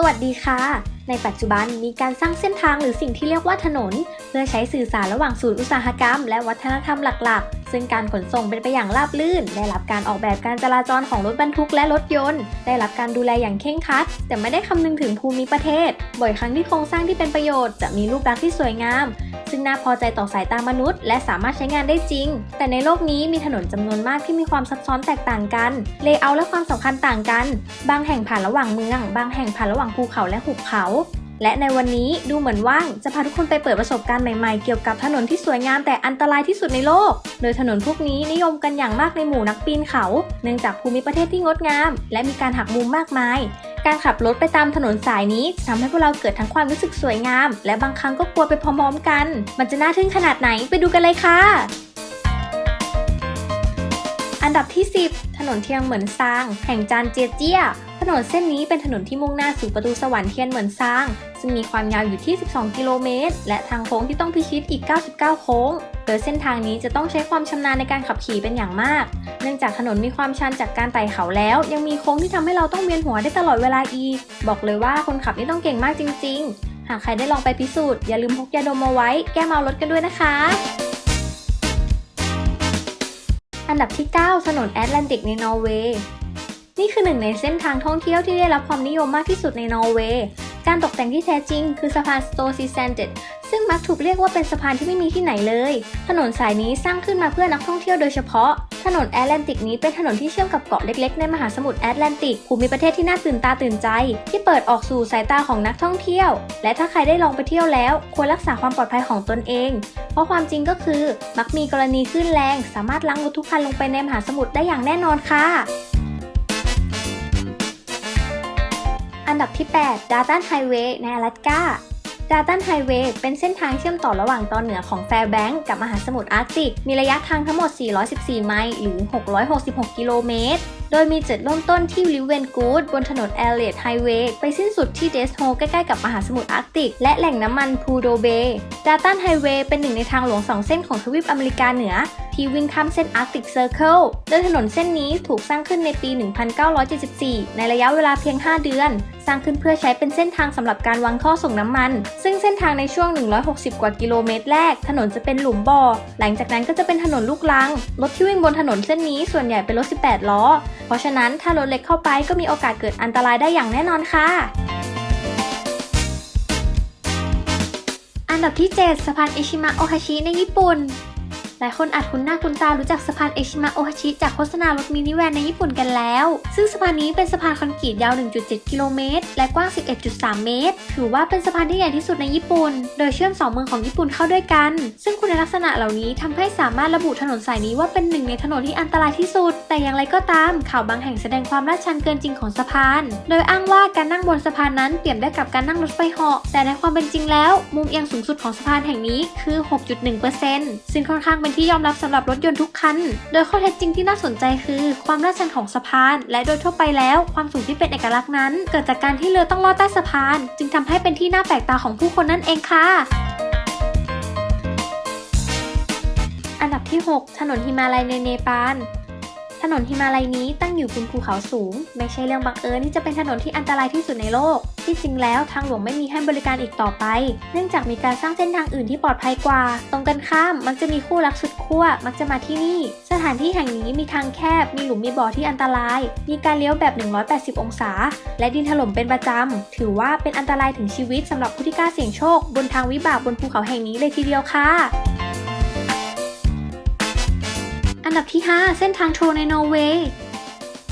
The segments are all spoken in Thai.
สวัสดีค่ะ ในปัจจุบันมีการสร้างเส้นทางหรือสิ่งที่เรียกว่าถนน เพื่อใช้สื่อสารระหว่างศูนย์อุตสาหกรรม และวัฒนธรรมหลักๆ ซึ่งการขนส่งเป็นไปอย่างราบรื่น ได้รับการออกแบบการจราจรของรถบรรทุกและรถยนต์ ได้รับการดูแลอย่างเคร่งครัด แต่ไม่ได้คำนึงถึงภูมิประเทศ บ่อยครั้งที่โครงสร้างที่เป็นประโยชน์จะมีรูปลักษณ์ที่สวยงาม ซึ่งน่าพอใจต่อสายตามนุษย์ และสามารถใช้งานได้จริง แต่ในโลกนี้มีถนนจำนวนมากที่มีความซับซ้อนแตกต่างกัน เลเยอร์และความสำคัญต่างกัน บางแห่งผ่านระหว่างเมือง บางแห่งผ่านระหว่างภูเขาและหุบเขา และในวันนี้ดูเหมือนว่างจะพาทุกคนไปเปิดประสบการณ์ใหม่ๆ เกี่ยวกับถนนที่สวยงามแต่อันตรายที่สุดในโลก โดยถนนพวกนี้นิยมกันอย่างมากในหมู่นักปีนเขา เนื่องจากภูมิประเทศที่งดงาม และมีการหักมุมมากมาย การขับรถไปตามถนนสายนี้จะทำให้พวกเราเกิดทั้งความรู้สึกสวยงาม และบางครั้งก็กลัวไปพร้อมๆกัน มันจะน่าทึ่งขนาดไหนไปดูกันเลยค่ะ อันดับที่ 10 นนเทียงเหมือนซาง แห่งจานเจียเจีย ถนนเส้นนี้เป็นถนนที่มุ่งหน้าสู่ประตูสวรรค์เทียนเหมือนซาง ซึ่งมีความยาวอยู่ที่ 12 กิโลเมตร และทางโค้งที่ต้องพิชิตอีก 99 โค้ง โดยเส้นทางนี้จะต้องใช้ความชำนาญในการขับขี่เป็นอย่างมาก เนื่องจากถนนมีความชันจากการไต่เขาแล้ว ยังมีโค้งที่ทำให้เราต้องเวียนหัวได้ตลอดเวลาอีก บอกเลยว่าคนขับนี่ต้องเก่งมากจริง ๆ หากใครได้ลองไปพิสูจน์อย่าลืมพกยาดมมาไว้ แก้เมารถกันด้วยนะคะ อันดับที่ 9 ถนนแอตแลนติกในนอร์เวย์ นี่คือหนึ่งในเส้นทางท่องเที่ยวที่ได้รับความนิยมมากที่สุดในนอร์เวย์ การตกแต่งที่แท้จริงคือสะพานสโตซิแซนเดซึ่งมักถูกเรียกว่าเป็นสะพานที่ไม่มีที่ไหนเลย ถนนสายนี้สร้างขึ้นมาเพื่อนักท่องเที่ยวโดยเฉพาะ ถนนแอตแลนติกนี้เป็นถนนที่เชื่อมกับเกาะเล็กๆ ในมหาสมุทรแอตแลนติกภูมิประเทศที่น่าตื่นตาตื่นใจ ที่เปิดออกสู่สายตาของนักท่องเที่ยว และถ้าใครได้ลองไปเที่ยวแล้ว ควรรักษาความปลอดภัยของตนเอง เพราะความจริงก็คือมักมีกรณีคลื่นแรง สามารถลังรถทุกคันลงไปในมหาสมุทรได้อย่างแน่นอนค่ะอันดับที่ 8 d a t o n Highway ในอลาสกา ดาตันไฮเวย์เป็นเส้นทางเชื่อมต่อระหว่างตอนเหนือของแฟร์แบงก์กับมหาสมุทรอาร์กติก มีระยะทางทั้งหมด 414 ไมล์หรือ 666 กิโลเมตร โดยมีจุดเริ่มต้นที่ลิเวนกูดบนถนนแอลเลดไฮเวย์ไปสิ้นสุดที่เดสโฮใกล้ๆกับมหาสมุทรอาร์กติก และแหล่งน้ำมันพูโดเบย์ดาตันไฮเวย์เป็นหนึ่งในทางหลวงสองเส้นของทวีปอเมริกาเหนือที่วิ่งข้ามเส้นอาร์กติกเซอร์เคิลโดยถนนเส้นนี้ถูกสร้างขึ้นในปี 1974 ในระยะเวลาเพียง 5 เดือน สร้างขึ้นเพื่อใช้เป็นเส้นทางสำหรับการวางท่อส่งน้ำมัน ซึ่งเส้นทางในช่วง 160 กว่ากิโลเมตรแรก ถนนจะเป็นหลุมบ่อ หลังจากนั้นก็จะเป็นถนนลูกรัง รถที่วิ่งบนถนนเส้นนี้ส่วนใหญ่เป็นรถ 18 ล้อ เพราะฉะนั้นถ้ารถเล็กเข้าไปก็มีโอกาสเกิดอันตรายได้อย่างแน่นอนค่ะอันดับที่ 7 สะพานเอชิมะโอฮาชิในญี่ปุ่น หลายคนอาจคุ้นหน้าคุ้นตารู้จักสะพานเอชิมะโอฮาชิจากโฆษณารถมินิแวนในญี่ปุ่นกันแล้ว ซึ่งสะพานนี้เป็นสะพานคอนกรีตยาว 1.7 กิโลเมตร และกว้าง 11.3 เมตร ถือว่าเป็นสะพานที่ใหญ่ที่สุดในญี่ปุ่น โดยเชื่อม 2 เมืองของญี่ปุ่นเข้าด้วยกัน ซึ่งคุณลักษณะเหล่านี้ทำให้สามารถระบุถนนสายนี้ว่าเป็นหนึ่งในถนนที่อันตรายที่สุด แต่อย่างไรก็ตาม ข่าวบางแห่งแสดงความลาดชันเกินจริงของสะพาน โดยอ้างว่าการนั่งบนสะพานนั้นเปรียบได้กับการนั่งรถไฟเหาะแต่ในความเป็นจริงแล้ว มุมเอียงสูงสุดของสะพานแห่งนี้คือ 6.1%ซึ่งค่อนข้างเป็นที่ยอมรับสำหรับรถยนต์ทุกคัน โดยข้อเท็จจริงที่น่าสนใจคือ ความลาดชันของสะพาน และโดยทั่วไปแล้วความสูงที่เป็นเอกลักษณ์นั้น เกิดจากการที่เรือต้องลอดใต้สะพาน จึงทำให้เป็นที่น่าแปลกตาของผู้คนนั่นเองค่ะอันดับที่ 6 ถนนฮิมาลัยในเนปาล ถนนฮิมาลัยนี้ตั้งอยู่บนภูเขาสูง ไม่ใช่เรื่องบังเอิญที่จะเป็นถนนที่อันตรายที่สุดในโลก ที่จริงแล้วทางหลวงไม่มีให้บริการอีกต่อไป เนื่องจากมีการสร้างเส้นทางอื่นที่ปลอดภัยกว่า ตรงกันข้ามมักจะมีคู่รักสุดขั้วมักจะมาที่นี่ สถานที่แห่งนี้มีทางแคบ มีหลุมมีบ่อที่อันตราย มีการเลี้ยวแบบ 180 องศา และดินถล่มเป็นประจำ ถือว่าเป็นอันตรายถึงชีวิตสำหรับผู้ที่กล้าเสี่ยงโชค บนทางวิบากบนภูเขาแห่งนี้เลยทีเดียวค่ะ อันดับที่ 5 เส้นทางโทรในนอร์เวย์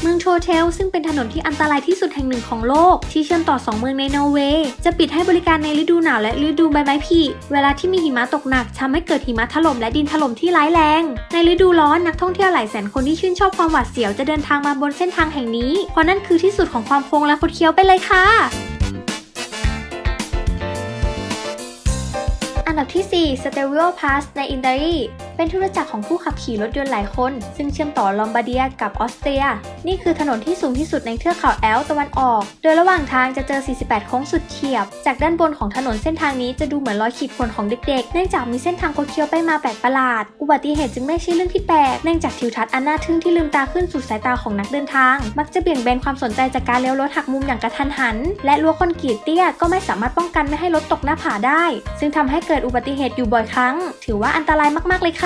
เมืองโทเทลซึ่งเป็นถนนที่อันตรายที่สุดแห่งหนึ่งของโลก ที่เชื่อมต่อ 2 เมืองในนอร์เวย์จะปิดให้บริการในฤดูหนาวและฤดูใบไม้ผลิเวลาที่มีหิมะตกหนักทำให้เกิดหิมะถล่มและดินถล่มที่ร้ายแรง ในฤดูร้อนนักท่องเที่ยวหลายแสนคนที่ชื่นชอบความหวาดเสียวจะเดินทางมาบนเส้นทางแห่งนี้เพราะนั่นคือที่สุดของความโค้งและคดเคี้ยวไปเลยค่ะอันดับที่ 4 s t e v i o Pass ในอิตาลี เป็นธุรจักรของผู้ขับขี่รถยนต์หลายคน ซึ่งเชื่อมต่อลอมบาร์เดียกับออสเตรีย นี่คือถนนที่สูงที่สุดในเทือกเขาแอลตะวันออก โดยระหว่างทางจะเจอ 48 โค้งสุดเฉียบ จากด้านบนของถนนเส้นทางนี้จะดูเหมือนรอยขีดข่วนของเด็กๆ เนื่องจากมีเส้นทางโคดเคี้ยวไปมาแปลกประหลาด อุบัติเหตุจึงไม่ใช่เรื่องที่แปลก เนื่องจากทิวทัศน์อันน่าทึ่งที่ลืมตาขึ้นสู่สายตาของนักเดินทาง มักจะเบี่ยงเบนความสนใจจากการเลี้ยวรถหักมุมอย่างกระทันหัน และรั้วคอนกรีตเตี้ยก็ไม่สามารถป้องกันไม่ให้รถตกหน้าผาได้ ซึ่งทำให้เกิดอุบัติเหตุอยู่บ่อยครั้ง ถือว่าอันตรายมากๆเลยค่ะ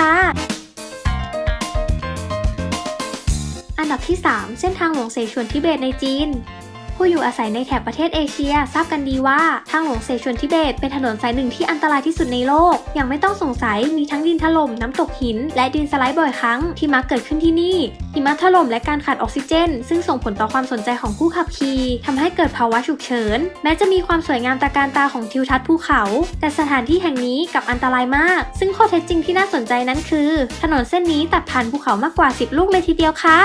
อันดับที่ 3 เส้นทางหลวงเสฉวนทิเบตในจีน ผู้อยู่อาศัยในแถบประเทศเอเชีย ทราบกันดีว่าทางหลวงเสฉวนทิเบตเป็นถนนสายหนึ่งที่อันตรายที่สุดในโลก อย่างไม่ต้องสงสัยมีทั้งดินถล่มน้ำตกหิน และดินสไลด์บ่อยครั้งที่มักเกิดขึ้นที่นี่หิมะถล่มและการขาดออกซิเจน ซึ่งส่งผลต่อความสนใจของผู้ขับขี่ทำให้เกิดภาวะฉุกเฉิน แม้จะมีความสวยงามตาการตาของทิวทัศน์ภูเขา แต่สถานที่แห่งนี้กับอันตรายมาก ซึ่งข้อเท็จจริงที่น่าสนใจนั้นคือ ถนนเส้นนี้ตัดผ่านภูเขามากกว่า 10 ลูกเลยทีเดียวค่ะ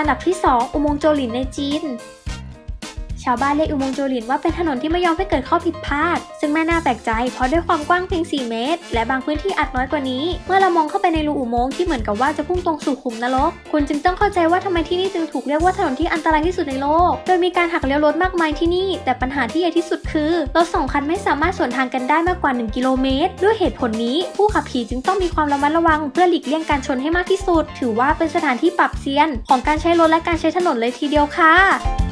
อันดับที่ 2 อุโมงค์โจหลินในจีน ชาวบ้านเรียกอุโมงค์โจลินว่าเป็นถนนที่ไม่ยอมให้เกิดข้อผิดพลาด ซึ่งไม่น่าแปลกใจเพราะด้วยความกว้างเพียง 4 เมตร และบางพื้นที่อัดน้อยกว่านี้ เมื่อเรามองเข้าไปในรูอุโมงค์ที่เหมือนกับว่าจะพุ่งตรงสู่ขุมนรก คุณจึงต้องเข้าใจว่าทำไมที่นี่จึงถูกเรียกว่าถนนที่อันตรายที่สุดในโลก โดยมีการหักเลี้ยวรถมากมายที่นี่ แต่ปัญหาที่ใหญ่ที่สุดคือรถสองคันไม่สามารถสวนทางกันได้มากกว่า 1 กิโลเมตร ด้วยเหตุผลนี้ ผู้ขับขี่จึงต้องมีความระมัดระวัง เพื่อหลีกเลี่ยงการชนให้มากที่สุด ถือว่าเป็นสถานที่ปรับเซียน ของการใช้รถและการใช้ถนนเลยทีเดียวค่ะ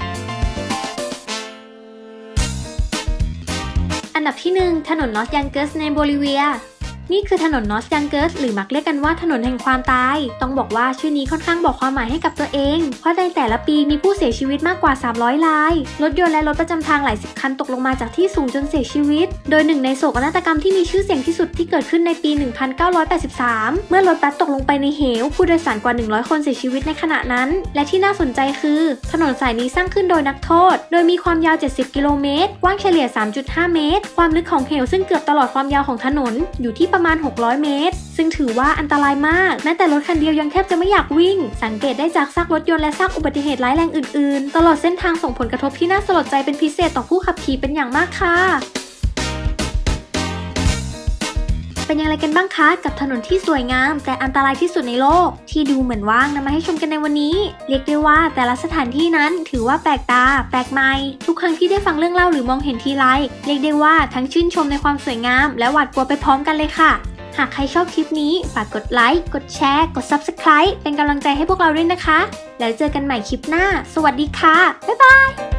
อันดับที่ 1 ถนนนอสยังเกิร์สในโบลิเวีย นี่คือถนนนอสยังเกิร์สหรือมักเรียกกันว่าถนนแห่งความตาย ต้องบอกว่าชื่อนี้ค่อนข้างบอกความหมายให้กับตัวเอง เพราะในแต่ละปีมีผู้เสียชีวิตมากกว่า 300 ราย รถยนต์และรถประจำทางหลายสิบคันตกลงมาจากที่สูงจนเสียชีวิต โดยหนึ่งในโศกนาฏกรรมที่มีชื่อเสียงที่สุดที่เกิดขึ้นในปี 1983 เมื่อรถบัสตกลงไปในเหว ผู้โดยสารกว่า 100 คนเสียชีวิตในขณะนั้น และที่น่าสนใจคือ ถนนสายนี้สร้างขึ้นโดยนักโทษ โดยมีความยาว 70 กิโลเมตร กว้างเฉลี่ย 3.5 เมตร ความลึกของเหวซึ่งเกือบตลอดความยาวของถนนอยู่ที่ประมาณ 600 เมตร ซึ่งถือว่าอันตรายมากแม้แต่รถคันเดียวยังแทบจะไม่อยากวิ่ง สังเกตได้จากซากรถยนต์และซากอุบัติเหตุร้ายแรงอื่นๆ ตลอดเส้นทางส่งผลกระทบที่น่าสลดใจเป็นพิเศษต่อผู้ขับขี่เป็นอย่างมากค่ะ เป็นอย่างไรกันบ้างคะ กับถนนที่สวยงาม แต่อันตรายที่สุดในโลก ที่ดูเหมือนว่างนำมาให้ชมกันในวันนี้ เรียกได้ว่าแต่ละสถานที่นั้นถือว่าแปลกตา แปลกใหม่ ทุกครั้งที่ได้ฟังเรื่องเล่าหรือมองเห็นทีไรเรียกได้ว่าทั้งชื่นชมในความสวยงาม และหวาดกลัวไปพร้อมกันเลยค่ะหากใครชอบคลิปนี้ ฝากกดไลค์ กดแชร์ กด Subscribe เป็นกำลังใจให้พวกเราด้วยนะคะ แล้วเจอกันใหม่คลิปหน้า สวัสดีค่ะ บ๊ายบาย